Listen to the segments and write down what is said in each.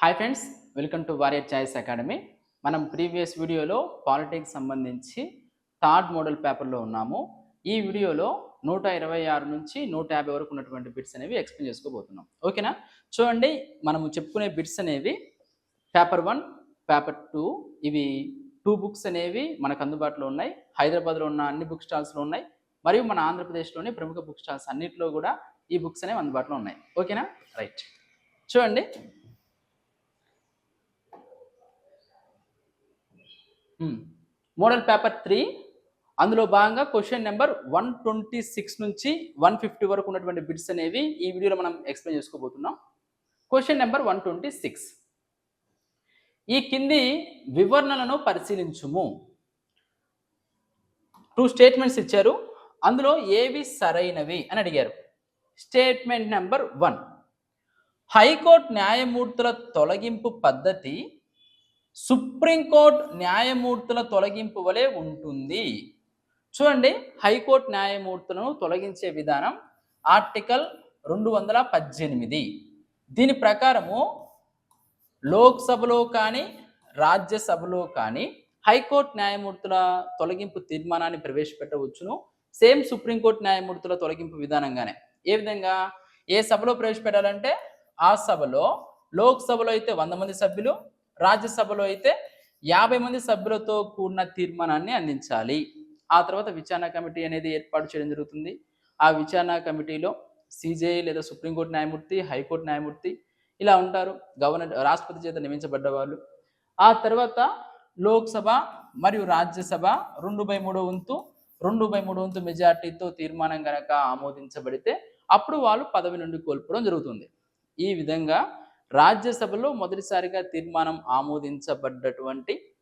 Hi friends welcome to warrior choice academy మనం previous వీడియోలో politics సంబంధించి థర్డ్ మోడల్ పేపర్లో ఉన్నాము. ఈ వీడియోలో నూట ఇరవై ఆరు నుంచి నూట యాభై వరకు ఉన్నటువంటి బిట్స్ అనేవి ఎక్స్ప్లెయిన్ చేసుకోబోతున్నాం. ఓకేనా చూడండి మనము చెప్పుకునే బిట్స్ అనేవి పేపర్ వన్ పేపర్ టూ ఇవి టూ బుక్స్ అనేవి మనకు అందుబాటులో ఉన్నాయి. హైదరాబాద్లో ఉన్న అన్ని బుక్ స్టాల్స్లో ఉన్నాయి. మరియు మన ఆంధ్రప్రదేశ్లోని ప్రముఖ బుక్ స్టాల్స్ అన్నింటిలో కూడా ఈ బుక్స్ అనేవి అందుబాటులో ఉన్నాయి. ఓకేనా రైట్ చూడండి మోడల్ పేపర్ త్రీ అందులో భాగంగా question number one twenty six నుంచి వన్ ఫిఫ్టీ వరకు ఉన్నటువంటి బిట్స్ అనేవి ఈ వీడియోలో మనం ఎక్స్ప్లెయిన్ చేసుకోబోతున్నాం. Question number one twenty six ఈ కింది వివరణలను పరిశీలించుము. టూ స్టేట్మెంట్స్ ఇచ్చారు. అందులో ఏవి సరైనవి అని అడిగారు. స్టేట్మెంట్ నెంబర్ వన్ హైకోర్టు న్యాయమూర్తుల తొలగింపు పద్ధతి సుప్రీంకోర్టు న్యాయమూర్తుల తొలగింపు వలె ఉంటుంది. చూడండి హైకోర్టు న్యాయమూర్తులను తొలగించే విధానం ఆర్టికల్ రెండు వందల పద్దెనిమిది. దీని ప్రకారము లోక్సభలో కానీ రాజ్యసభలో కానీ హైకోర్టు న్యాయమూర్తుల తొలగింపు తీర్మానాన్ని ప్రవేశపెట్టవచ్చును. సేమ్ సుప్రీంకోర్టు న్యాయమూర్తుల తొలగింపు విధానంగానే. ఏ విధంగా? ఏ సభలో ప్రవేశపెట్టాలంటే ఆ సభలో లోక్సభలో అయితే వంద మంది సభ్యులు రాజ్యసభలో అయితే యాభై మంది సభ్యులతో కూడిన తీర్మానాన్ని అందించాలి. ఆ తర్వాత విచారణ కమిటీ అనేది ఏర్పాటు చేయడం జరుగుతుంది. ఆ విచారణ కమిటీలో సిజేఐ లేదా సుప్రీంకోర్టు న్యాయమూర్తి హైకోర్టు న్యాయమూర్తి ఇలా ఉంటారు. గవర్నర్ రాష్ట్రపతి చేత నియమించబడ్డ వాళ్ళు ఆ తర్వాత లోక్సభ మరియు రాజ్యసభ రెండు బై మూడో వంతు రెండు బై మూడో వంతు మెజార్టీతో తీర్మానం గనక ఆమోదించబడితే అప్పుడు వాళ్ళు పదవి నుండి కోల్పోవడం జరుగుతుంది. ఈ విధంగా రాజ్యసభలో మొదటిసారిగా తీర్మానం ఆమోదించబడ్డటువంటి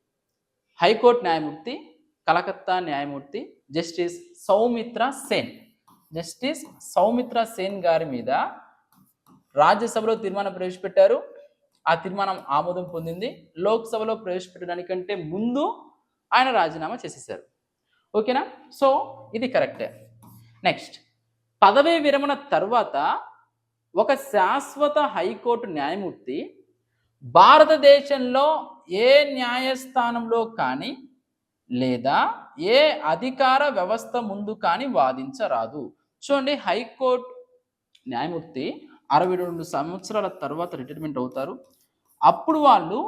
హైకోర్టు న్యాయమూర్తి కలకత్తా న్యాయమూర్తి జస్టిస్ సౌమిత్ర సేన్. జస్టిస్ సౌమిత్ర సేన్ గారి మీద రాజ్యసభలో తీర్మానం ప్రవేశపెట్టారు. ఆ తీర్మానం ఆమోదం పొందింది. లోక్సభలో ప్రవేశపెట్టడానికంటే ముందు ఆయన రాజీనామా చేసేసారు ఓకేనా? సో ఇది కరెక్టే. నెక్స్ట్. పదవీ విరమణ తర్వాత ఒక శాశ్వత హైకోర్టు న్యాయమూర్తి భారతదేశంలో ఏ న్యాయస్థానంలో కానీ లేదా ఏ అధికార వ్యవస్థ ముందు కానీ వాదించరాదు. చూడండి హైకోర్టు న్యాయమూర్తి అరవై రెండు సంవత్సరాల తర్వాత రిటైర్మెంట్ అవుతారు. అప్పుడు వాళ్ళు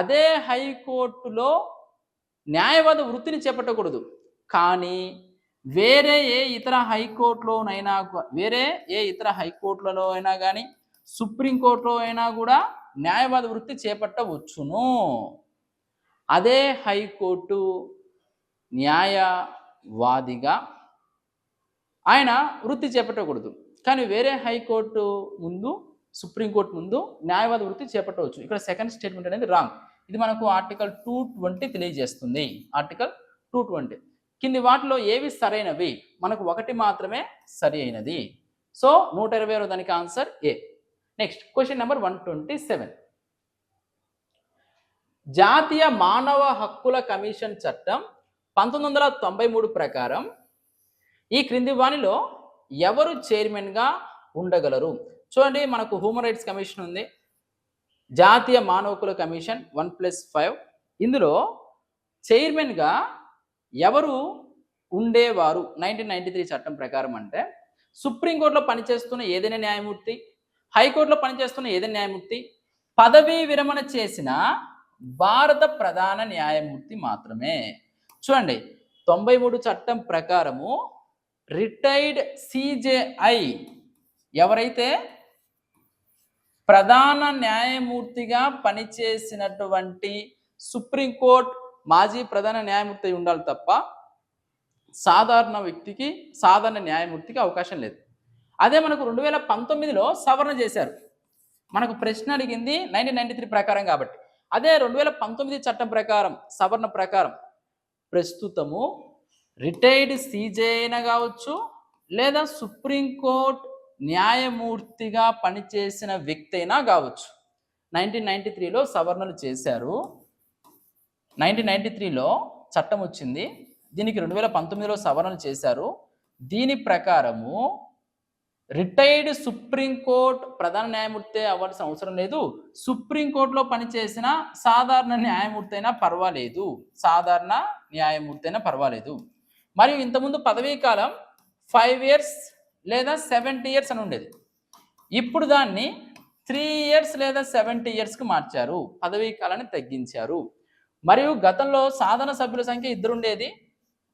అదే హైకోర్టులో న్యాయవాద వృత్తిని చేపట్టకూడదు. కానీ వేరే ఏ ఇతర హైకోర్టులోనైనా వేరే ఏ ఇతర హైకోర్టులలో అయినా కానీ సుప్రీంకోర్టులో అయినా కూడా న్యాయవాద వృత్తి చేపట్టవచ్చును. అదే హైకోర్టు న్యాయవాదిగా ఆయన వృత్తి చేపట్టకూడదు. కానీ వేరే హైకోర్టు ముందు సుప్రీంకోర్టు ముందు న్యాయవాద వృత్తి చేపట్టవచ్చు. ఇక్కడ సెకండ్ స్టేట్మెంట్ అనేది రాంగ్. ఇది మనకు ఆర్టికల్ టూ ట్వంటీ తెలియజేస్తుంది. Article two twenty. కింది వాటిలో ఏవి సరైనవి? మనకు ఒకటి మాత్రమే సరి అయినది. సో నూట ఇరవై ఆరో దానికి answer A? Next question number one twenty seven. జాతీయ మానవ హక్కుల కమిషన్ చట్టం పంతొమ్మిది వందల తొంభై మూడు ప్రకారం ఈ క్రింది వానిలో ఎవరు చైర్మన్గా ఉండగలరు? చూడండి మనకు హ్యూమన్ రైట్స్ కమిషన్ ఉంది. జాతీయ మానవ హక్కుల కమిషన్ వన్ ప్లస్ ఫైవ్. ఇందులో చైర్మన్గా ఎవరు ఉండేవారు? నైన్టీన్ నైన్టీ త్రీ చట్టం ప్రకారం అంటే సుప్రీంకోర్టులో పనిచేస్తున్న ఏదైనా న్యాయమూర్తి హైకోర్టులో పనిచేస్తున్న ఏదైనా న్యాయమూర్తి పదవీ విరమణ చేసిన భారత ప్రధాన న్యాయమూర్తి మాత్రమే. చూడండి తొంభై మూడు చట్టం ప్రకారము రిటైర్డ్ సిజేఐ ఎవరైతే ప్రధాన న్యాయమూర్తిగా పనిచేసినటువంటి సుప్రీంకోర్టు మాజీ ప్రధాన న్యాయమూర్తి అయి ఉండాలి తప్ప సాధారణ వ్యక్తికి సాధారణ న్యాయమూర్తికి అవకాశం లేదు. అదే మనకు రెండు వేల పంతొమ్మిదిలో సవరణ చేశారు. మనకు ప్రశ్న అడిగింది నైన్టీన్ నైన్టీ త్రీ ప్రకారం కాబట్టి. అదే రెండు వేల పంతొమ్మిది చట్టం ప్రకారం సవరణ ప్రకారం ప్రస్తుతము రిటైర్డ్ సీజే అయినా కావచ్చు లేదా సుప్రీంకోర్టు న్యాయమూర్తిగా పనిచేసిన వ్యక్తి అయినా కావచ్చు. నైన్టీన్ నైన్టీ త్రీలో సవరణలు చేశారు. నైన్టీన్ నైన్టీ త్రీలో చట్టం వచ్చింది. దీనికి రెండు వేల పంతొమ్మిదిలో సవరణలు చేశారు. దీని ప్రకారము రిటైర్డ్ సుప్రీంకోర్టు ప్రధాన న్యాయమూర్తి అవ్వాల్సిన అవసరం లేదు. సుప్రీంకోర్టులో పనిచేసిన సాధారణ న్యాయమూర్తి అయినా పర్వాలేదు. సాధారణ న్యాయమూర్తి అయినా పర్వాలేదు. మరియు ఇంతకుముందు పదవీ కాలం ఫైవ్ ఇయర్స్ లేదా సెవెంటీ ఇయర్స్ అని ఉండేది. ఇప్పుడు దాన్ని త్రీ ఇయర్స్ లేదా సెవెంటీ ఇయర్స్కి మార్చారు. పదవీ కాలాన్ని తగ్గించారు. మరియు గతంలో సాధన సభ్యుల సంఖ్య ఇద్దరు ఉండేది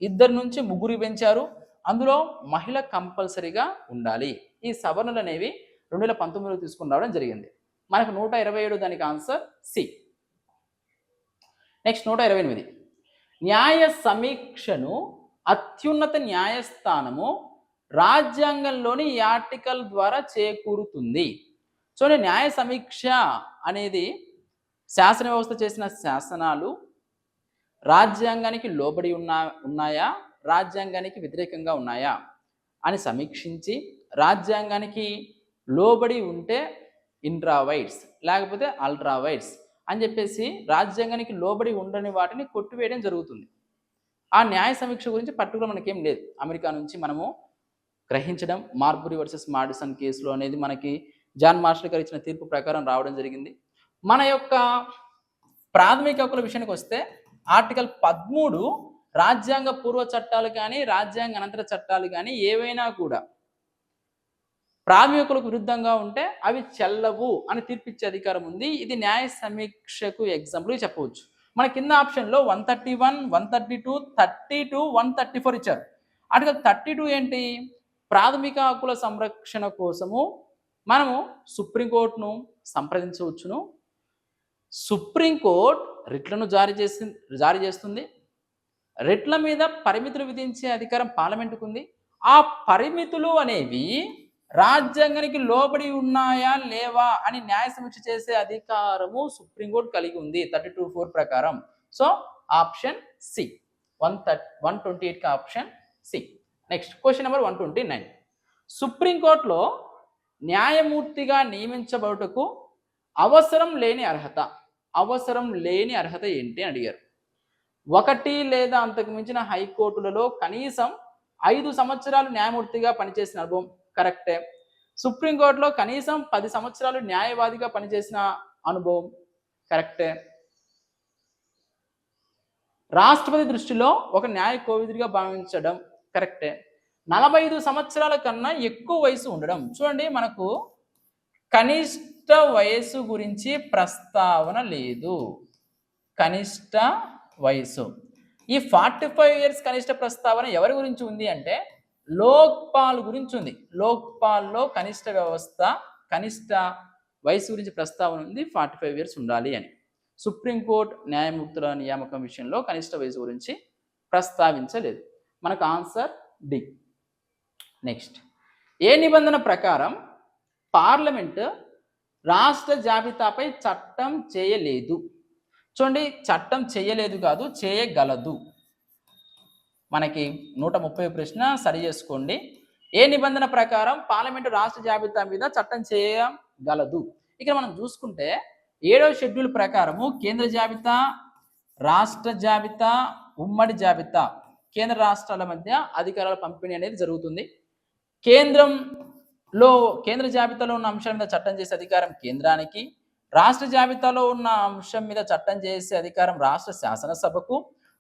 ఇద్దరు నుంచి ముగ్గురు పెంచారు. అందులో మహిళ కంపల్సరీగా ఉండాలి. ఈ సవరణలు అనేవి రెండు వేల పంతొమ్మిదిలో తీసుకుని రావడం జరిగింది. మనకు నూట ఇరవై ఏడు దానికి ఆన్సర్ సి. నెక్స్ట్ నూట ఇరవై ఎనిమిది. న్యాయ సమీక్షను అత్యున్నత న్యాయస్థానము రాజ్యాంగంలోని యాటికల్ ఆర్టికల్ ద్వారా చేకూరుతుంది. చూడండి న్యాయ సమీక్ష అనేది శాసన వ్యవస్థ చేసిన శాసనాలు రాజ్యాంగానికి లోబడి ఉన్నా ఉన్నాయా? రాజ్యాంగానికి వ్యతిరేకంగా ఉన్నాయా? అని సమీక్షించి రాజ్యాంగానికి లోబడి ఉంటే ఇంట్రావైట్స్ లేకపోతే అల్ట్రావైట్స్ అని చెప్పేసి రాజ్యాంగానికి లోబడి ఉండని వాటిని కొట్టివేయడం జరుగుతుంది. ఆ న్యాయ సమీక్ష గురించి పర్టికులర్ మనకేం లేదు. అమెరికా నుంచి మనము గ్రహించడం మార్బురి వర్సెస్ మాడిసన్ కేసులో అనేది మనకి జాన్ మార్షల్ గారు ఇచ్చిన తీర్పు ప్రకారం రావడం జరిగింది. మన యొక్క ప్రాథమిక హక్కుల విషయానికి వస్తే ఆర్టికల్ పదమూడు రాజ్యాంగ పూర్వ చట్టాలు కానీ రాజ్యాంగ అనంతర చట్టాలు కానీ ఏవైనా కూడా ప్రాథమికులకు విరుద్ధంగా ఉంటే అవి చెల్లవు అని తీర్పిచ్చే అధికారం ఉంది. ఇది న్యాయ సమీక్షకు ఎగ్జాంపుల్ చెప్పవచ్చు. మన కింద ఆప్షన్లో one thirty one one thirty two thirty two one thirty four ఇచ్చారు. ఆర్టికల్ థర్టీ టూ ఏంటి? ప్రాథమిక హక్కుల సంరక్షణ కోసము మనము సుప్రీంకోర్టును సంప్రదించవచ్చును. సుప్రీంకోర్టు రిట్లను జారీ చేసి జారీ చేస్తుంది. రిట్ల మీద పరిమితులు విధించే అధికారం పార్లమెంటుకు ఉంది ఆ పరిమితులు అనేవి రాజ్యాంగానికి లోబడి ఉన్నాయా లేవా అని న్యాయ సమీక్ష చేసే అధికారము సుప్రీంకోర్టు కలిగి ఉంది థర్టీ టూ ఫోర్ ప్రకారం. So option C. One thirty one twenty ఎయిట్కి option C. Next question number one twenty nine. సుప్రీంకోర్టులో న్యాయమూర్తిగా నియమించబడుటకు అవసరం లేని అర్హత. అవసరం లేని అర్హత ఏంటి అని అడిగారు. ఒకటి లేదా అంతకు మించిన హైకోర్టులలో కనీసం ఐదు సంవత్సరాలు న్యాయమూర్తిగా పనిచేసిన అనుభవం కరెక్టే. సుప్రీంకోర్టులో కనీసం పది సంవత్సరాలు న్యాయవాదిగా పనిచేసిన అనుభవం కరెక్టే. రాష్ట్రపతి దృష్టిలో ఒక న్యాయ కోవిదుడిగా భావించడం కరెక్టే. నలభై ఐదు సంవత్సరాల కన్నా ఎక్కువ వయసు ఉండడం. చూడండి మనకు కనిష్ట వయసు గురించి ప్రస్తావన లేదు. కనిష్ట వయసు ఈ ఫార్టీ ఫైవ్ ఇయర్స్ కనిష్ట ప్రస్తావన ఎవరి గురించి ఉంది అంటే లోక్పాల్ గురించి ఉంది. లోక్పాల్లో కనిష్ట వ్యవస్థ కనిష్ట వయసు గురించి ప్రస్తావన ఉంది ఫార్టీ ఫైవ్ ఇయర్స్ ఉండాలి అని. సుప్రీంకోర్టు న్యాయమూర్తుల నియామకం విషయంలో కనిష్ట వయసు గురించి ప్రస్తావించలేదు. మనకు ఆన్సర్ డి. నెక్స్ట్. ఏ నిబంధన ప్రకారం పార్లమెంటు రాష్ట్ర జాబితాపై చట్టం చేయలేదు. చూడండి చట్టం చేయలేదు కాదు చేయగలదు. మనకి నూట ముప్పై ప్రశ్న సరి చేసుకోండి. ఏ నిబంధన ప్రకారం పార్లమెంటు రాష్ట్ర జాబితా మీద చట్టం చేయగలదు? ఇక్కడ మనం చూసుకుంటే ఏడవ షెడ్యూల్ ప్రకారము కేంద్ర జాబితా రాష్ట్ర జాబితా ఉమ్మడి జాబితా కేంద్ర రాష్ట్రాల మధ్య అధికారాల పంపిణీ అనేది జరుగుతుంది. కేంద్రం లో కేంద్ర జాబితాలో ఉన్న అంశం మీద చట్టం చేసే అధికారం కేంద్రానికి రాష్ట్ర జాబితాలో ఉన్న అంశం మీద చట్టం చేసే అధికారం రాష్ట్ర శాసనసభకు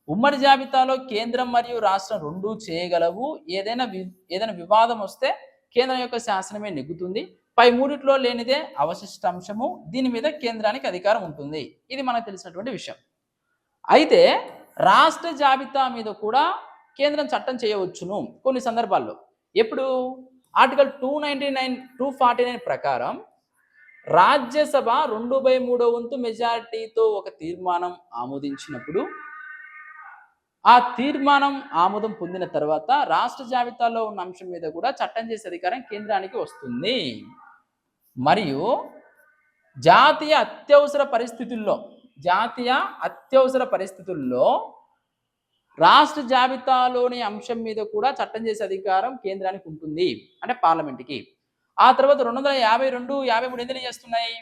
ఉమ్మడి జాబితాలో కేంద్రం మరియు రాష్ట్రం రెండూ చేయగలవు. ఏదైనా వి ఏదైనా వివాదం వస్తే కేంద్రం యొక్క శాసనమే నెగ్గుతుంది. పై మూడిట్లో లేనిదే అవశిష్ట అంశము. దీని మీద కేంద్రానికి అధికారం ఉంటుంది. ఇది మనకు తెలిసినటువంటి విషయం. అయితే రాష్ట్ర జాబితా మీద కూడా కేంద్రం చట్టం చేయవచ్చును కొన్ని సందర్భాల్లో. ఎప్పుడు? Article two ninety nine two forty nine ప్రకారం రాజ్యసభ రెండు బై మూడో వంతు మెజారిటీతో ఒక తీర్మానం ఆమోదించినప్పుడు ఆ తీర్మానం ఆమోదం పొందిన తర్వాత రాష్ట్ర జాబితాలో ఉన్న అంశం మీద కూడా చట్టం చేసే అధికారం కేంద్రానికి వస్తుంది. మరియు జాతీయ అత్యవసర పరిస్థితుల్లో జాతీయ అత్యవసర పరిస్థితుల్లో రాష్ట్ర జాబితాలోని అంశం మీద కూడా చట్టం చేసే అధికారం కేంద్రానికి ఉంటుంది అంటే పార్లమెంట్కి. ఆ తర్వాత రెండు వందల యాభై రెండు యాభై మూడు ఎందుకు చేస్తున్నాయి?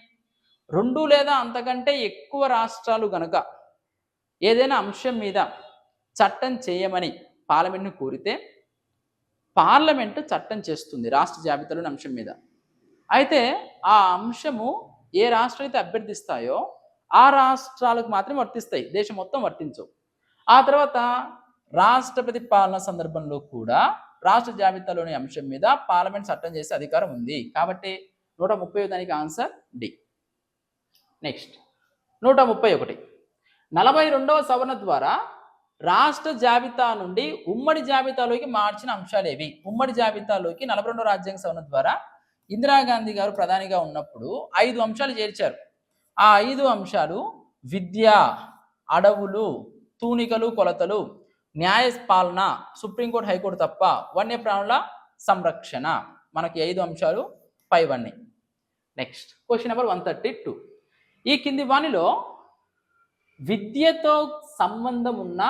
రెండు లేదా అంతకంటే ఎక్కువ రాష్ట్రాలు గనక ఏదైనా అంశం మీద చట్టం చేయమని పార్లమెంట్ను కోరితే పార్లమెంటు చట్టం చేస్తుంది రాష్ట్ర జాబితాలోని అంశం మీద. అయితే ఆ అంశము ఏ రాష్ట్రం అయితే అభ్యర్థిస్తాయో ఆ రాష్ట్రాలకు మాత్రమే వర్తిస్తాయి దేశం మొత్తం వర్తించవు. ఆ తర్వాత రాష్ట్రపతి పాలన సందర్భంలో కూడా రాష్ట్ర జాబితాలోని అంశం మీద పార్లమెంట్ చట్టం చేసే అధికారం ఉంది. కాబట్టి నూట ముప్పై దానికి ఆన్సర్ డి. నెక్స్ట్. నూట ముప్పై ఒకటి. నలభై రెండవ సవరణ ద్వారా రాష్ట్ర జాబితా నుండి ఉమ్మడి జాబితాలోకి మార్చిన అంశాలు ఏవి? ఉమ్మడి జాబితాలోకి నలభై రెండవ రాజ్యాంగ సవరణ ద్వారా ఇందిరాగాంధీ గారు ప్రధానిగా ఉన్నప్పుడు ఐదు అంశాలు చేర్చారు. ఆ ఐదు అంశాలు విద్య అడవులు తూనికలు కొలతలు న్యాయ పాలన సుప్రీంకోర్టు హైకోర్టు తప్ప వన్యప్రాణుల సంరక్షణ. మనకి ఐదు అంశాలు పైవన్నీ next question number one thirty two ఈ కింది వాణిలో విద్యతో సంబంధం ఉన్న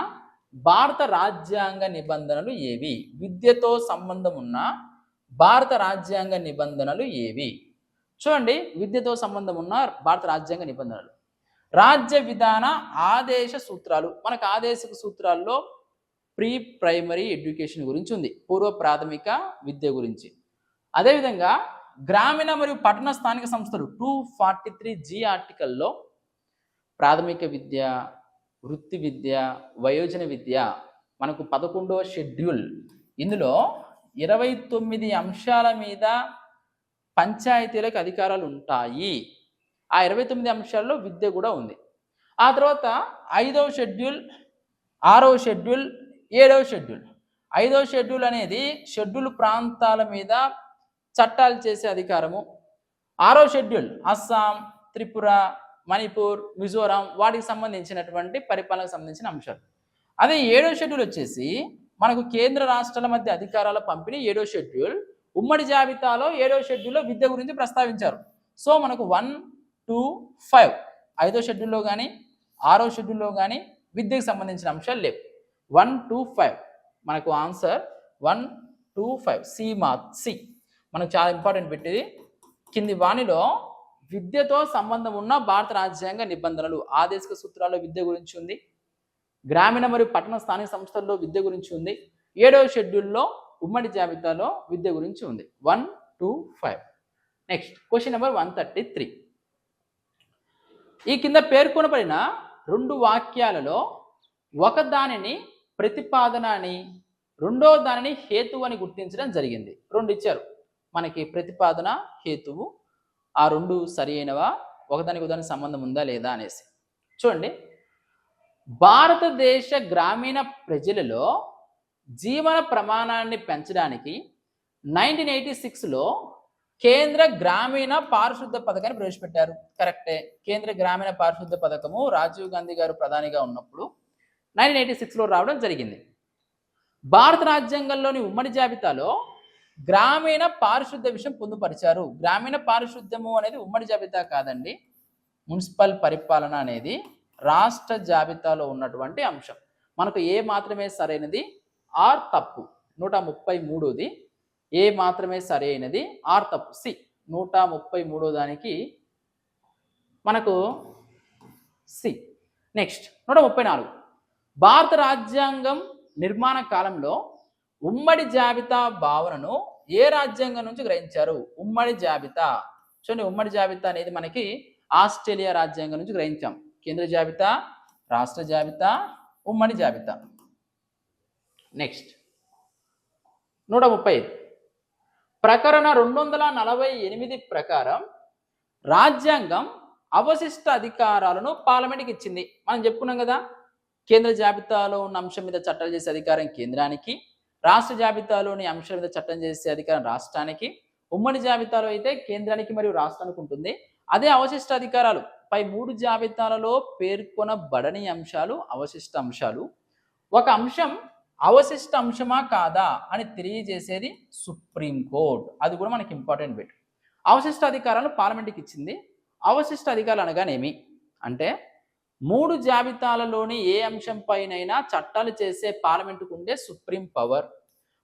భారత రాజ్యాంగ నిబంధనలు ఏవి? విద్యతో సంబంధం ఉన్న భారత రాజ్యాంగ నిబంధనలు ఏవి? చూడండి విద్యతో సంబంధం ఉన్న భారత రాజ్యాంగ నిబంధనలు. రాజ్య విధాన ఆదేశ సూత్రాలు. మనకు ఆదేశ సూత్రాల్లో ప్రీ ప్రైమరీ ఎడ్యుకేషన్ గురించి ఉంది. పూర్వ ప్రాథమిక విద్య గురించి. అదేవిధంగా గ్రామీణ మరియు పట్టణ స్థానిక సంస్థలు టూ ఫార్టీ త్రీ జీ ఆర్టికల్లో ప్రాథమిక విద్య వృత్తి విద్య వయోజన విద్య మనకు పదకొండవ షెడ్యూల్. ఇందులో ఇరవై తొమ్మిది అంశాల మీద పంచాయతీలకు అధికారాలు ఉంటాయి. ఆ ఇరవై తొమ్మిది అంశాల్లో విద్య కూడా ఉంది. ఆ తర్వాత ఐదవ షెడ్యూల్ ఆరవ షెడ్యూల్ ఏడవ షెడ్యూల్. ఐదవ షెడ్యూల్ అనేది షెడ్యూల్ ప్రాంతాల మీద చట్టాలు చేసే అధికారము. ఆరో షెడ్యూల్ అస్సాం త్రిపుర మణిపూర్ మిజోరాం వాటికి సంబంధించినటువంటి పరిపాలనకు సంబంధించిన అంశాలు. అదే ఏడో షెడ్యూల్ వచ్చేసి మనకు కేంద్ర రాష్ట్రాల మధ్య అధికారాల పంపిణీ ఏడో షెడ్యూల్. ఉమ్మడి జాబితాలో ఏడో షెడ్యూల్లో విద్య గురించి ప్రస్తావించారు. సో మనకు వన్ టూ ఫైవ్. ఐదో షెడ్యూల్లో కానీ ఆరో షెడ్యూల్లో కానీ విద్యకు సంబంధించిన అంశాలు లేవు. One two five. మనకు answer one two five. C మా సి. మనకు చాలా ఇంపార్టెంట్ పెట్టేది. కింది వాణిలో విద్యతో సంబంధం ఉన్న భారత రాజ్యాంగ నిబంధనలు ఆదేశిక సూత్రాల్లో విద్య గురించి ఉంది. గ్రామీణ మరియు పట్టణ స్థానిక సంస్థల్లో విద్య గురించి ఉంది. ఏడవ షెడ్యూల్లో ఉమ్మడి జాబితాలో విద్య గురించి ఉంది. One two five. Next question number one thirty three. ఈ కింద పేర్కొనబడిన రెండు వాక్యాలలో ఒక దానిని ప్రతిపాదన అని రెండో దానిని హేతువు అని గుర్తించడం జరిగింది. రెండు ఇచ్చారు. మనకి ప్రతిపాదన హేతువు ఆ రెండు సరి అయినవా ఒకదానికి ఒకదానికి సంబంధం ఉందా లేదా అనేసి. చూడండి. భారతదేశ గ్రామీణ ప్రజలలో జీవన ప్రమాణాన్ని పెంచడానికి నైన్టీన్ ఎయిటీ సిక్స్లో కేంద్ర గ్రామీణ పారిశుద్ధ పథకాన్ని ప్రవేశపెట్టారు. కరెక్టే. కేంద్ర గ్రామీణ పారిశుద్ధ పథకము రాజీవ్ గాంధీ గారు ప్రధానిగా ఉన్నప్పుడు నైన్టీన్ ఎయిటీ సిక్స్లో రావడం జరిగింది. భారత రాజ్యాంగంలోని ఉమ్మడి జాబితాలో గ్రామీణ పారిశుద్ధ విషయం పొందుపరిచారు. గ్రామీణ పారిశుద్ధ్యము అనేది ఉమ్మడి జాబితా కాదండి. మున్సిపల్ పరిపాలన అనేది రాష్ట్ర జాబితాలో ఉన్నటువంటి అంశం. మనకు ఏ మాత్రమే సరైనది? ఆర్ తప్పు. నూట ముప్పై మూడోది ఏ మాత్రమే సరైనది ఆర్ తప్పు. సి. నూట ముప్పై మూడో దానికి మనకు సి. నెక్స్ట్. నూట ముప్పై నాలుగు. భారత రాజ్యాంగం నిర్మాణ కాలంలో ఉమ్మడి జాబితా భావనను ఏ రాజ్యాంగం నుంచి గ్రహించారు? ఉమ్మడి జాబితా. చూడండి ఉమ్మడి జాబితా అనేది మనకి ఆస్ట్రేలియా రాజ్యాంగం నుంచి గ్రహించాం. కేంద్ర జాబితా రాష్ట్ర జాబితా ఉమ్మడి జాబితా. నెక్స్ట్. నూట ముప్పై ఐదు. ప్రకరణ రెండు వందల నలభై ఎనిమిది ప్రకారం రాజ్యాంగం అవశిష్ట అధికారాలను పార్లమెంట్కి ఇచ్చింది. మనం చెప్పుకున్నాం కదా కేంద్ర జాబితాలో ఉన్న అంశం మీద చట్టం చేసే అధికారం కేంద్రానికి రాష్ట్ర జాబితాలోని అంశం మీద చట్టం చేసే అధికారం రాష్ట్రానికి ఉమ్మడి జాబితాలో అయితే కేంద్రానికి మరియు రాష్ట్రానికి ఉంటుంది. అదే అవశిష్ట అధికారాలు పై మూడు జాబితాలలో పేర్కొనబడని అంశాలు అవశిష్ట అంశాలు. ఒక అంశం అవశిష్ట అంశమా కాదా అని తెలియజేసేది సుప్రీంకోర్టు అది కూడా మనకి ఇంపార్టెంట్ బిట్. అవశిష్ట అధికారాలు పార్లమెంట్కి ఇచ్చింది. అవశిష్ట అధికారాలు అనగానేమి? అంటే మూడు జాబితాలలోని ఏ అంశంపైనైనా చట్టాలు చేసే పార్లమెంటుకు ఉండే సుప్రీం పవర్.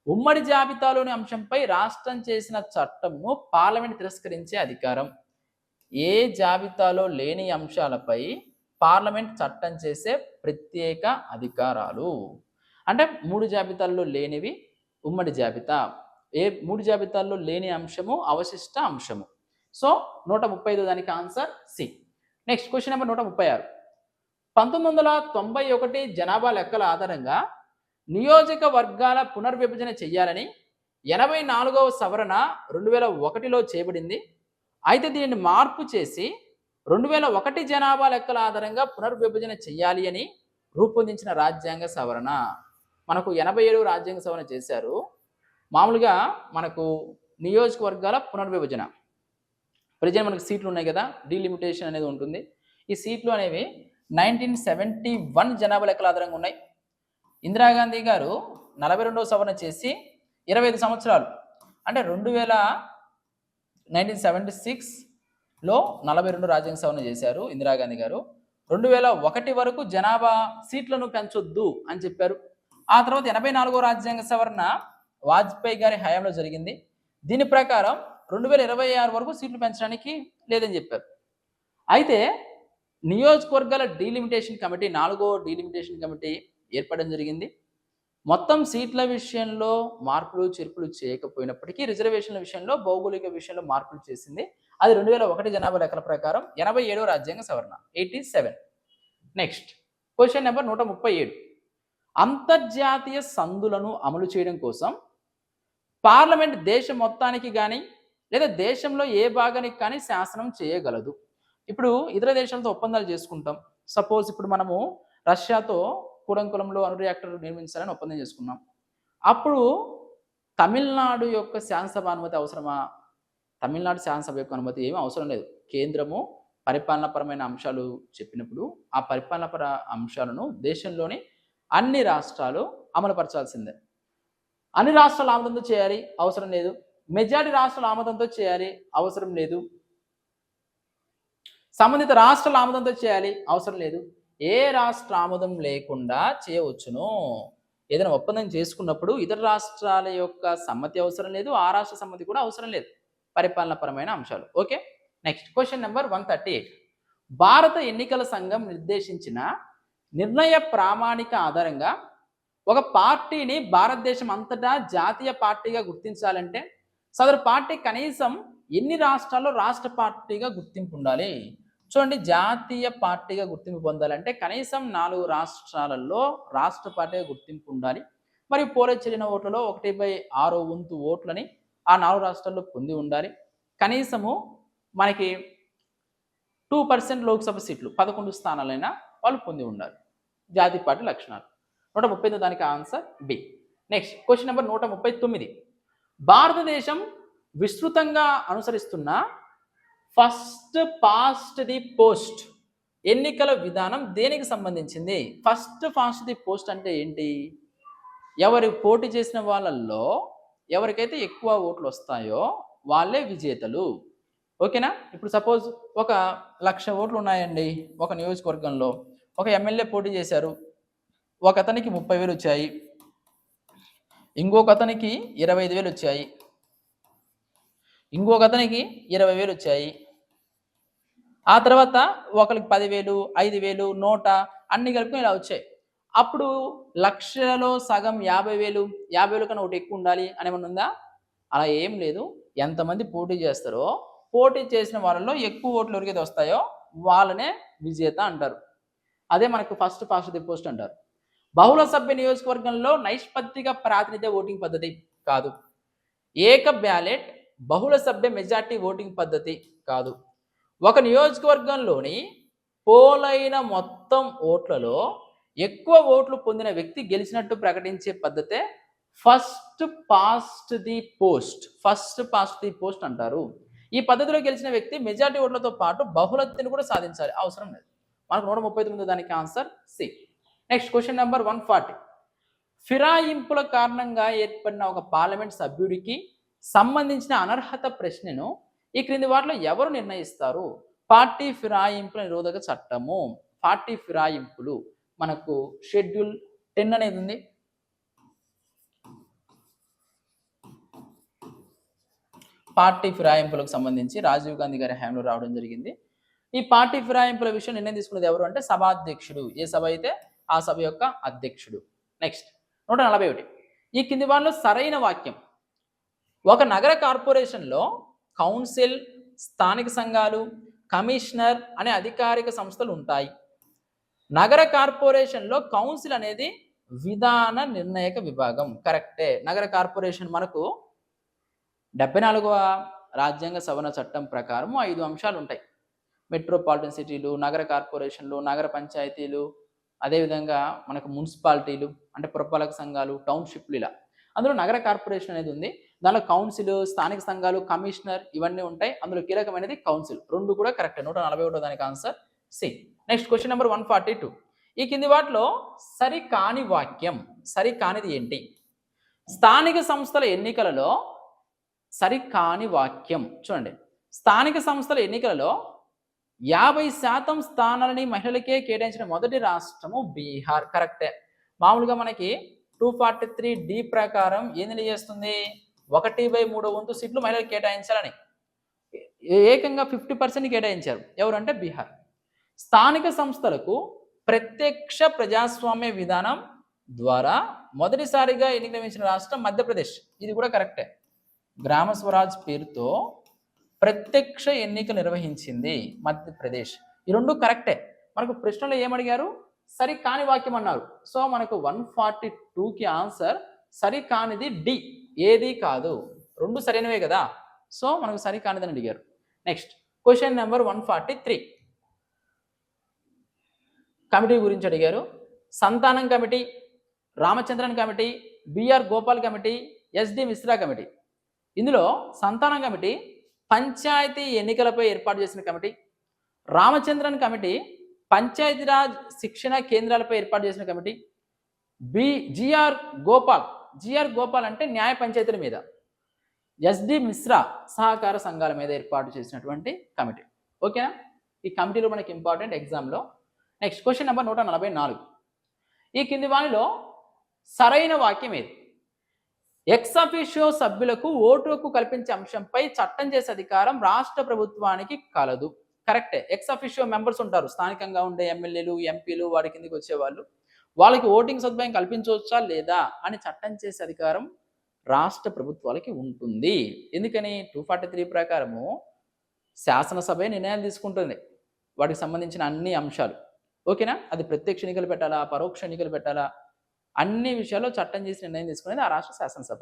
ఉమ్మడి జాబితాలోని అంశంపై రాష్ట్రం చేసిన చట్టంను పార్లమెంట్ తిరస్కరించే అధికారం. ఏ జాబితాలో లేని అంశాలపై పార్లమెంట్ చట్టం చేసే ప్రత్యేక అధికారాలు. అంటే మూడు జాబితాల్లో లేనివి ఉమ్మడి జాబితా. ఏ మూడు జాబితాల్లో లేని అంశము అవశిష్ట అంశము. సో నూట ముప్పై ఐదు దానికి answer C. Next question number నూట ముప్పై ఆరు. పంతొమ్మిది వందల తొంభై ఒకటి జనాభా లెక్కల ఆధారంగా నియోజకవర్గాల పునర్విభజన చేయాలని ఎనభై నాలుగవ సవరణ రెండు వేల ఒకటిలో చేయబడింది. అయితే దీనిని మార్పు చేసి రెండు వేల ఒకటి జనాభా లెక్కల ఆధారంగా పునర్విభజన చేయాలి అని రూపొందించిన రాజ్యాంగ సవరణ. మనకు ఎనభై ఏడు రాజ్యాంగ సవరణ చేశారు. మామూలుగా మనకు నియోజకవర్గాల పునర్విభజన. ప్రజలు మనకు సీట్లు ఉన్నాయి కదా డీలిమిటేషన్ అనేది ఉంటుంది. ఈ సీట్లు అనేవి నైన్టీన్ సెవెంటీ వన్ జనాభా లెక్కల ఆధారంగా ఉన్నాయి. ఇందిరాగాంధీ గారు నలభై రెండవ సవరణ చేసి ఇరవై ఐదు సంవత్సరాలు. అంటే రెండు వేల నైన్టీన్ సెవెంటీ సిక్స్లో నలభై రెండు రాజ్యాంగ సవరణ చేశారు ఇందిరాగాంధీ గారు. రెండు వేల ఒకటి వరకు జనాభా సీట్లను పెంచొద్దు అని చెప్పారు. ఆ తర్వాత ఎనభై నాలుగో రాజ్యాంగ సవరణ వాజ్పేయి గారి హయాంలో జరిగింది. దీని ప్రకారం రెండు వేల ఇరవై ఆరు వరకు సీట్లు పెంచడానికి లేదని చెప్పారు. అయితే నియోజకవర్గాల డీలిమిటేషన్ కమిటీ నాలుగో డీలిమిటేషన్ కమిటీ ఏర్పడడం జరిగింది. మొత్తం సీట్ల విషయంలో మార్పులు చేర్పులు చేయకపోయినప్పటికీ రిజర్వేషన్ల విషయంలో భౌగోళిక విషయంలో మార్పులు చేసింది. అది రెండు వేల ఒకటి జనాభా లెక్కల ప్రకారం ఎనభై ఏడో రాజ్యాంగ సవరణ eighty seven. Next question number నూట ముప్పై ఏడు. అంతర్జాతీయ సందులను అమలు చేయడం కోసం పార్లమెంట్ దేశం మొత్తానికి కానీ లేదా దేశంలో ఏ భాగానికి కానీ శాసనం చేయగలదు. ఇప్పుడు ఇతర దేశాలతో ఒప్పందాలు చేసుకుంటాం. సపోజ్ ఇప్పుడు మనము రష్యాతో కూడంకులంలో అణు రియాక్టర్ నిర్మించాలని ఒప్పందం చేసుకున్నాం. అప్పుడు తమిళనాడు యొక్క శాసనసభ అనుమతి అవసరమా? తమిళనాడు శాసనసభ యొక్క అనుమతి ఏమీ అవసరం లేదు. కేంద్రము పరిపాలనాపరమైన అంశాలు చెప్పినప్పుడు ఆ పరిపాలనపర అంశాలను దేశంలోని అన్ని రాష్ట్రాలు అమలుపరచాల్సిందే. అన్ని రాష్ట్రాలు ఆమోదంతో చేయాలి అవసరం లేదు. మెజారిటీ రాష్ట్రాలు ఆమోదంతో చేయాలి అవసరం లేదు. సంబంధిత రాష్ట్రాల ఆమోదంతో చేయాలి అవసరం లేదు. ఏ రాష్ట్ర ఆమోదం లేకుండా చేయవచ్చును. ఏదైనా ఒప్పందం చేసుకున్నప్పుడు ఇతర రాష్ట్రాల యొక్క సమ్మతి అవసరం లేదు ఆ రాష్ట్ర సమ్మతి కూడా అవసరం లేదు. పరిపాలనపరమైన అంశాలు. Okay? Next. Question number one thirty eight. భారత ఎన్నికల సంఘం నిర్దేశించిన నిర్ణయ ప్రామాణిక ఆధారంగా ఒక పార్టీని భారతదేశం అంతటా జాతీయ పార్టీగా గుర్తించాలంటే సదరు పార్టీ కనీసం ఎన్ని రాష్ట్రాల్లో రాష్ట్ర పార్టీగా గుర్తింపు ఉండాలి? చూడండి జాతీయ పార్టీగా గుర్తింపు పొందాలంటే కనీసం నాలుగు రాష్ట్రాలలో రాష్ట్ర పార్టీగా గుర్తింపు ఉండాలి. మరియు పోలే చెల్లిన ఓట్లలో ఒకటి బై ఆరో వంతు ఓట్లని ఆ నాలుగు రాష్ట్రాల్లో పొంది ఉండాలి. కనీసము మనకి టూ పర్సెంట్ లోక్సభ సీట్లు పదకొండు స్థానాలైనా వాళ్ళు పొంది ఉండాలి. జాతీయ పార్టీ లక్షణాలు. నూట ముప్పై తొమ్మిది దానికి answer B. Next question number నూట ముప్పై తొమ్మిది. భారతదేశం విస్తృతంగా అనుసరిస్తున్న ఫస్ట్ పాస్ట్ ది పోస్ట్ ఎన్నికల విధానం దేనికి సంబంధించింది? ఫస్ట్ ఫాస్ట్ ది పోస్ట్ అంటే ఏంటి? ఎవరు పోటీ చేసిన వాళ్ళల్లో ఎవరికైతే ఎక్కువ ఓట్లు వస్తాయో వాళ్ళే విజేతలు. ఓకేనా? ఇప్పుడు సపోజ్ ఒక లక్ష ఓట్లు ఉన్నాయండి ఒక నియోజకవర్గంలో. ఒక ఎమ్మెల్యే పోటీ చేశారు. ఒక అతనికి ముప్పై వేలు వచ్చాయి. ఇంకొక అతనికి ఇరవై ఐదు వేలు వచ్చాయి. ఇంకొక అతనికి ఇరవై వేలు వచ్చాయి. ఆ తర్వాత ఒకరికి పదివేలు ఐదు వేలు నూట అన్ని కలుపుకొని ఇలా వచ్చాయి. అప్పుడు లక్షలలో సగం యాభై వేలు యాభై వేలు కన్నా ఒకటి ఎక్కువ ఉండాలి అని ఉందా? అలా ఏం లేదు. ఎంతమంది పోటీ చేస్తారో పోటీ చేసిన వాళ్ళలో ఎక్కువ ఓట్లు ఎవరికైతే వస్తాయో వాళ్ళనే విజేత అంటారు. అదే మనకు ఫస్ట్ పాస్ట్ ది పోస్ట్ అంటారు. బహుళ సభ్య నియోజకవర్గంలో నైష్పత్తిక ప్రాతినిధ్య ఓటింగ్ పద్ధతి కాదు. ఏక బ్యాలెట్ బహుళ సభ్య మెజార్టీ ఓటింగ్ పద్ధతి కాదు. ఒక నియోజకవర్గంలోని పోలైన మొత్తం ఓట్లలో ఎక్కువ ఓట్లు పొందిన వ్యక్తి గెలిచినట్టు ప్రకటించే పద్ధతే first past the post first past the post అంటారు. ఈ పద్ధతిలో గెలిచిన వ్యక్తి మెజార్టీ ఓట్లతో పాటు బహుళత్తిని కూడా సాధించాలి. అవసరం లేదు. మనకు నూట ముప్పై తొమ్మిది దానికి answer C next question number one forty ఫిరాయింపుల కారణంగా ఏర్పడిన ఒక పార్లమెంట్ సభ్యుడికి సంబంధించిన అనర్హత ప్రశ్నను ఈ క్రింది వాటిలో ఎవరు నిర్ణయిస్తారు? పార్టీ ఫిరాయింపుల నిరోధక చట్టము. పార్టీ ఫిరాయింపులు మనకు షెడ్యూల్ టెన్ అనేది ఉంది. పార్టీ ఫిరాయింపులకు సంబంధించి రాజీవ్ గాంధీ గారి హయాంలో రావడం జరిగింది. ఈ పార్టీ ఫిరాయింపుల విషయం నిర్ణయం తీసుకున్నది ఎవరు అంటే సభాధ్యక్షుడు. ఏ సభ అయితే ఆ సభ యొక్క అధ్యక్షుడు. నెక్స్ట్ నూట నలభై ఒకటి. ఈ కింది వాళ్ళు సరైన వాక్యం. ఒక నగర కార్పొరేషన్లో కౌన్సిల్ స్థానిక సంఘాలు కమిషనర్ అనే అధికారిక సంస్థలు ఉంటాయి. నగర కార్పొరేషన్లో కౌన్సిల్ అనేది విధాన నిర్ణయక విభాగం. కరెక్టే నగర కార్పొరేషన్ మనకు డెబ్బై నాలుగవ రాజ్యాంగ సవరణ చట్టం ప్రకారం ఐదు అంశాలు ఉంటాయి. మెట్రోపాలిటన్ సిటీలు నగర కార్పొరేషన్లు నగర పంచాయతీలు అదేవిధంగా మనకు మున్సిపాలిటీలు అంటే పురపాలక సంఘాలు టౌన్షిప్లు ఇలా. అందులో నగర కార్పొరేషన్ అనేది ఉంది. దానిలో కౌన్సిల్ స్థానిక సంఘాలు కమిషనర్ ఇవన్నీ ఉంటాయి. అందులో కీలకమైనది కౌన్సిల్. రెండు కూడా కరెక్ట్. నూట నలభై ఒకటో దానికి answer C next question number one forty two. ఈ కింది వాటిలో సరి కాని వాక్యం సరి కానిది ఏంటి? స్థానిక సంస్థల ఎన్నికలలో సరి కాని వాక్యం. చూడండి. స్థానిక సంస్థల ఎన్నికలలో యాభై శాతం స్థానాలని మహిళలకే కేటాయించిన మొదటి రాష్ట్రము బీహార్. కరెక్టే. మామూలుగా మనకి టూ ఫార్టీ త్రీ డి ప్రకారం ఏం తెలియజేస్తుంది? ఒకటి బై మూడో వంతు సీట్లు మహిళలకు కేటాయించాలని. ఏకంగా ఫిఫ్టీ పర్సెంట్ కేటాయించారు. ఎవరంటే బీహార్. స్థానిక సంస్థలకు ప్రత్యక్ష ప్రజాస్వామ్య విధానం ద్వారా మొదటిసారిగా ఎన్నిక నిర్వహించిన రాష్ట్రం మధ్యప్రదేశ్. ఇది కూడా కరెక్టే. గ్రామ స్వరాజ్ పేరుతో ప్రత్యక్ష ఎన్నిక నిర్వహించింది మధ్యప్రదేశ్. ఈ రెండు కరెక్టే. మనకు ప్రశ్నలో ఏమడిగారు? సరి కాని వాక్యం అన్నారు. సో మనకు వన్ ఫార్టీ టూకి ఆన్సర్ సరి కానిది డి ఏది కాదు. రెండు సరైనవే కదా? సో మనకు సరి కానిదని అడిగారు. Next question number one forty three committee గురించి అడిగారు. Santhanam committee Ramachandran committee B R Gopal committee S D Mishra committee. ఇందులో సంతానం కమిటీ పంచాయతీ ఎన్నికలపై ఏర్పాటు చేసిన కమిటీ రామచంద్రన్ కమిటీ పంచాయతీరాజ్ శిక్షణ కేంద్రాలపై ఏర్పాటు చేసిన committee B G R Gopal G R Gopal అంటే న్యాయ పంచాయతీల మీద ఎస్డి మిశ్రా సహకార సంఘాల మీద ఏర్పాటు చేసినటువంటి కమిటీ. ఓకేనా? ఈ కమిటీలో మనకి ఇంపార్టెంట్ ఎగ్జామ్లో నెక్స్ట్ క్వశ్చన్ నెంబర్ నూట నలభై నాలుగు. ఈ కింది వానిలో సరైన వాక్యం ఏది? ఎక్స్ అఫీషియో సభ్యులకు ఓటు హక్కు కల్పించే అంశంపై చట్టం చేసే అధికారం రాష్ట్ర ప్రభుత్వానికి కలదు. కరెక్టే. ఎక్స్ అఫీషియో మెంబర్స్ ఉంటారు. స్థానికంగా ఉండే ఎమ్మెల్యేలు ఎంపీలు వారి కిందకి వచ్చేవాళ్ళు. వాళ్ళకి ఓటింగ్ సదుపాయం కల్పించవచ్చా లేదా అని చట్టం చేసే అధికారం రాష్ట్ర ప్రభుత్వాలకి ఉంటుంది. ఎందుకని? టూ ఫార్టీ త్రీ ప్రకారము శాసనసభే నిర్ణయాలు తీసుకుంటుంది. వాటికి సంబంధించిన అన్ని అంశాలు. ఓకేనా? అది ప్రత్యక్ష ఎన్నికలు పెట్టాలా? పరోక్ష ఎన్నికలు పెట్టాలా? అన్ని విషయాల్లో చట్టం చేసి నిర్ణయం తీసుకునేది ఆ రాష్ట్ర శాసనసభ.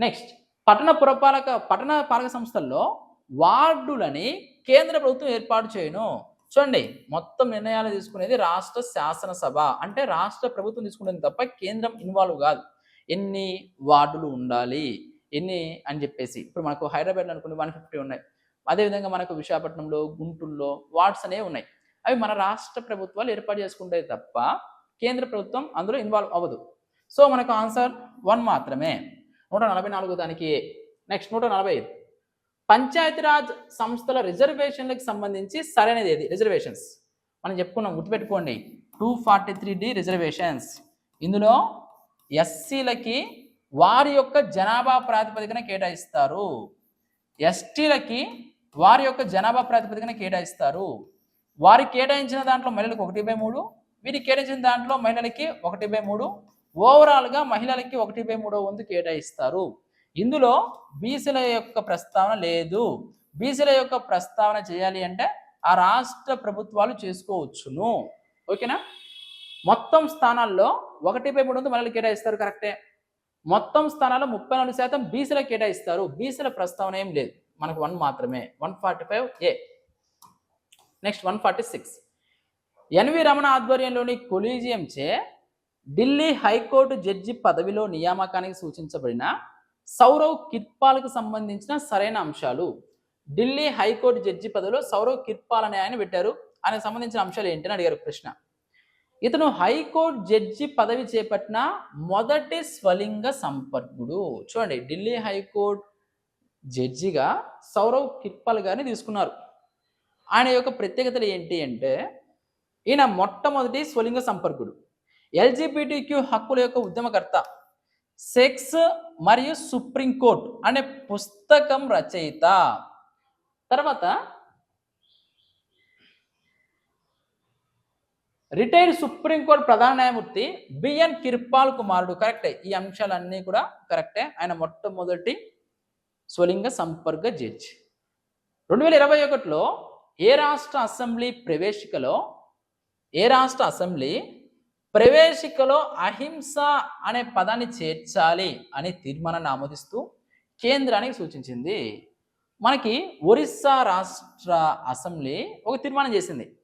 నెక్స్ట్ పట్టణ పురపాలక పట్టణ పాలక సంస్థల్లో వార్డులని కేంద్ర ప్రభుత్వం ఏర్పాటు చేయను. చూడండి మొత్తం నిర్ణయాలు తీసుకునేది రాష్ట్ర శాసనసభ. అంటే రాష్ట్ర ప్రభుత్వం తీసుకునేది తప్ప కేంద్రం ఇన్వాల్వ్ కాదు. ఎన్ని వార్డులు ఉండాలి? ఎన్ని అని చెప్పేసి. ఇప్పుడు మనకు హైదరాబాద్లో అనుకుని వన్ ఫిఫ్టీ ఉన్నాయి. అదేవిధంగా మనకు విశాఖపట్నంలో గుంటూరులో వార్డ్స్ అనేవి ఉన్నాయి. అవి మన రాష్ట్ర ప్రభుత్వాలు ఏర్పాటు చేసుకుంటాయి తప్ప కేంద్ర ప్రభుత్వం అందులో ఇన్వాల్వ్ అవ్వదు. సో మనకు ఆన్సర్ వన్ మాత్రమే. నూట నలభై నాలుగు దానికి నెక్స్ట్ నూట నలభై ఐదు. పంచాయతీరాజ్ సంస్థల రిజర్వేషన్లకు సంబంధించి సరైనది ఏది? రిజర్వేషన్స్ మనం చెప్పుకున్నాం గుర్తుపెట్టుకోండి. Two forty three D reservations ఇందులో ఎస్సీలకి వారి యొక్క జనాభా ప్రాతిపదికన కేటాయిస్తారు. ఎస్టీలకి వారి యొక్క జనాభా ప్రాతిపదికన కేటాయిస్తారు. వారి కేటాయించిన దాంట్లో మహిళలకు ఒకటి బై మూడు వీరికి కేటాయించిన దాంట్లో మహిళలకి ఒకటి బై మూడు ఓవరాల్గా మహిళలకి ఒకటి బై మూడో వంతు కేటాయిస్తారు. ఇందులో బీసీల యొక్క ప్రస్తావన లేదు. బీసీల యొక్క ప్రస్తావన చేయాలి అంటే ఆ రాష్ట్ర ప్రభుత్వాలు చేసుకోవచ్చును. ఓకేనా? మొత్తం స్థానాల్లో ఒకటి బై మూడు వంతు మహిళలు కేటాయిస్తారు కరెక్టే. మొత్తం స్థానాల్లో ముప్పై నాలుగు శాతం బీసీల కేటాయిస్తారు. బీసీల ప్రస్తావన ఏం లేదు. మనకు వన్ మాత్రమే. One forty five A. Next one forty six. N V Ramana ఆధ్వర్యంలోని కొలీజియంచే ఢిల్లీ హైకోర్టు జడ్జి పదవిలో నియామకానికి సూచించబడిన సౌరవ్ కిర్పాల్కు సంబంధించిన సరైన అంశాలు. ఢిల్లీ హైకోర్టు జడ్జి పదవిలో సౌరవ్ కిర్పాల్ అనే ఆయన పెట్టారు. ఆయనకు సంబంధించిన అంశాలు ఏంటని అడిగారు ప్రశ్న. ఇతను హైకోర్టు జడ్జి పదవి చేపట్టిన మొదటి స్వలింగ సంపర్కుడు. చూడండి ఢిల్లీ హైకోర్టు జడ్జిగా సౌరవ్ కిర్పాల్ గారిని తీసుకున్నారు. ఆయన యొక్క ప్రత్యేకతలు ఏంటి అంటే ఈయన మొట్టమొదటి స్వలింగ సంపర్కుడు. ఎల్జీబీటీక్యూ హక్కుల యొక్క ఉద్యమకర్త. సెక్స్ మరియు సుప్రీంకోర్టు అనే పుస్తకం రచయిత. తర్వాత రిటైర్డ్ సుప్రీంకోర్టు ప్రధాన న్యాయమూర్తి బిఎన్ కిర్పాల్ కుమారుడు. కరెక్టే? ఈ అంశాలన్నీ కూడా కరెక్టే. ఆయన మొట్టమొదటి స్వలింగ సంపర్క జడ్జి. రెండు వేల ఇరవై ఒకటిలో ఏ రాష్ట్ర అసెంబ్లీ ప్రవేశికలో ఏ రాష్ట్ర అసెంబ్లీ ప్రవేశికలో అహింస అనే పదాన్ని చేర్చాలి అని తీర్మానాన్ని ఆమోదిస్తూ కేంద్రానికి సూచించింది. మనకి ఒరిస్సా రాష్ట్ర అసెంబ్లీ ఒక తీర్మానం చేసింది.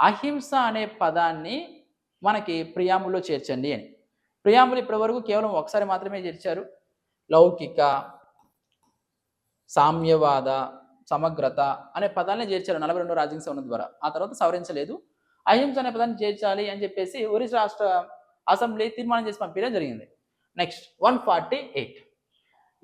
అహింస అనే పదాన్ని మనకి ప్రియాములో చేర్చండి అని. ప్రియాములు ఇప్పటివరకు కేవలం ఒకసారి మాత్రమే చేర్చారు. లౌకిక సామ్యవాద సమగ్రత అనే పదాన్ని చేర్చారు. నలభై రెండో రాజ్యాంగ సవరణ ద్వారా. ఆ తర్వాత సవరించలేదు. అహింస అనే పదాన్ని చేర్చాలి అని చెప్పేసి ఒరిస్సా రాష్ట్ర అసెంబ్లీ తీర్మానం చేసి పంపించడం జరిగింది. Next one forty eight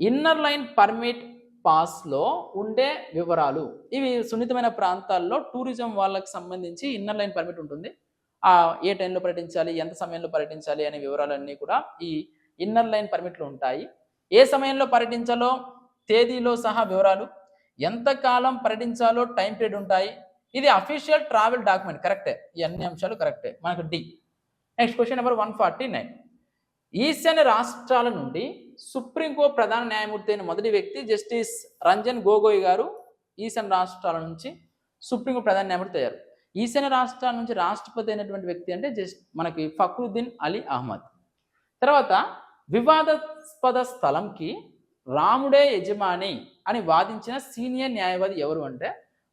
inner line permit పాస్లో ఉండే వివరాలు ఇవి సున్నితమైన ప్రాంతాల్లో టూరిజం వాళ్ళకి సంబంధించి ఇన్నర్ లైన్ పర్మిట్ ఉంటుంది. ఏ టైంలో పర్యటించాలి ఎంత సమయంలో పర్యటించాలి అనే వివరాలన్నీ కూడా ఈ ఇన్నర్ లైన్ పర్మిట్లు ఉంటాయి. ఏ సమయంలో పర్యటించాలో తేదీలో సహా వివరాలు ఎంతకాలం పర్యటించాలో టైం పీరియడ్ ఉంటాయి. ఇది అఫీషియల్ ట్రావెల్ డాక్యుమెంట్ కరెక్టే ఈ అన్ని అంశాలు కరెక్టే మనకు D next question number one forty nine ఈశాన్య రాష్ట్రాల నుండి సుప్రీంకోర్టు ప్రధాన న్యాయమూర్తి అయిన మొదటి వ్యక్తి జస్టిస్ రంజన్ గోగోయ్ గారు ఈశాన్య రాష్ట్రాల నుంచి సుప్రీంకోర్టు ప్రధాన న్యాయమూర్తి అయ్యారు. ఈశాన్య రాష్ట్రాల నుంచి రాష్ట్రపతి అయినటువంటి వ్యక్తి అంటే జస్ట్ మనకి ఫక్రుద్దీన్ అలీ అహ్మద్. తర్వాత వివాదాస్పద స్థలంకి రాముడే యజమాని అని వాదించిన సీనియర్ న్యాయవాది ఎవరు అంటే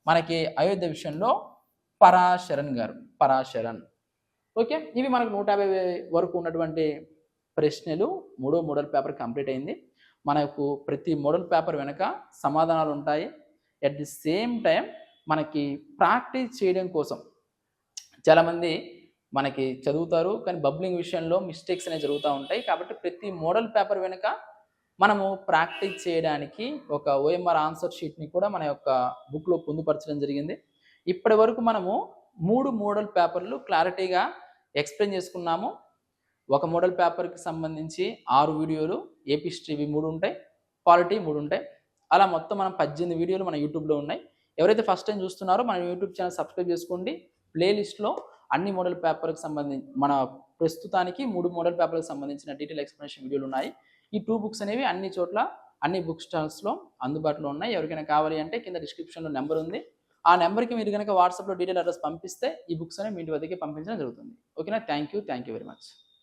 మనకి అయోధ్య విషయంలో పరాశరణ్ గారు పరాశరణ్ ఓకే ఇవి మనకు నూట యాభై వరకు ఉన్నటువంటి ప్రశ్నలు. మూడో మోడల్ పేపర్ కంప్లీట్ అయింది. మనకు ప్రతి మోడల్ పేపర్ వెనక సమాధానాలు ఉంటాయి. అట్ ది సేమ్ టైం మనకి ప్రాక్టీస్ చేయడం కోసం చాలామంది మనకి చదువుతారు కానీ బబ్లింగ్ విషయంలో మిస్టేక్స్ అనేవి జరుగుతూ ఉంటాయి. కాబట్టి ప్రతి మోడల్ పేపర్ వెనుక మనము ప్రాక్టీస్ చేయడానికి ఒక ఓఎంఆర్ ఆన్సర్ షీట్ని కూడా మన యొక్క బుక్లో పొందుపరచడం జరిగింది. ఇప్పటి వరకు మనము మూడు మోడల్ పేపర్లు క్లారిటీగా ఎక్స్ప్లెయిన్ చేసుకున్నాము. ఒక మోడల్ పేపర్కి సంబంధించి ఆరు వీడియోలు ఏపీ హిస్టరీ మూడు ఉంటాయి పాలిటీ మూడు ఉంటాయి. అలా మొత్తం మనం పద్దెనిమిది వీడియోలు మన యూట్యూబ్లో ఉన్నాయి. ఎవరైతే ఫస్ట్ టైం చూస్తున్నారో మన యూట్యూబ్ ఛానల్ సబ్స్క్రైబ్ చేసుకోండి. ప్లేలిస్ట్లో అన్ని మోడల్ పేపర్కి సంబంధించి మన ప్రస్తుతానికి మూడు మోడల్ పేపర్కి సంబంధించిన డీటెయిల్ ఎక్స్ప్లెనేషన్ వీడియోలు ఉన్నాయి. ఈ టూ బుక్స్ అనేవి అన్ని చోట్ల అన్ని బుక్ స్టాల్స్లో అందుబాటులో ఉన్నాయి. ఎవరికైనా కావాలి అంటే కింద డిస్క్రిప్షన్లో నెంబర్ ఉంది. ఆ నెంబర్కి మీరు కనుక వాట్సాప్లో డీటెయిల్ అడ్రస్ పంపిస్తే ఈ బుక్స్ అనేవి మీ ఇంటి వద్దకే పంపించడం జరుగుతుంది. ఓకేనా thank you thank you very much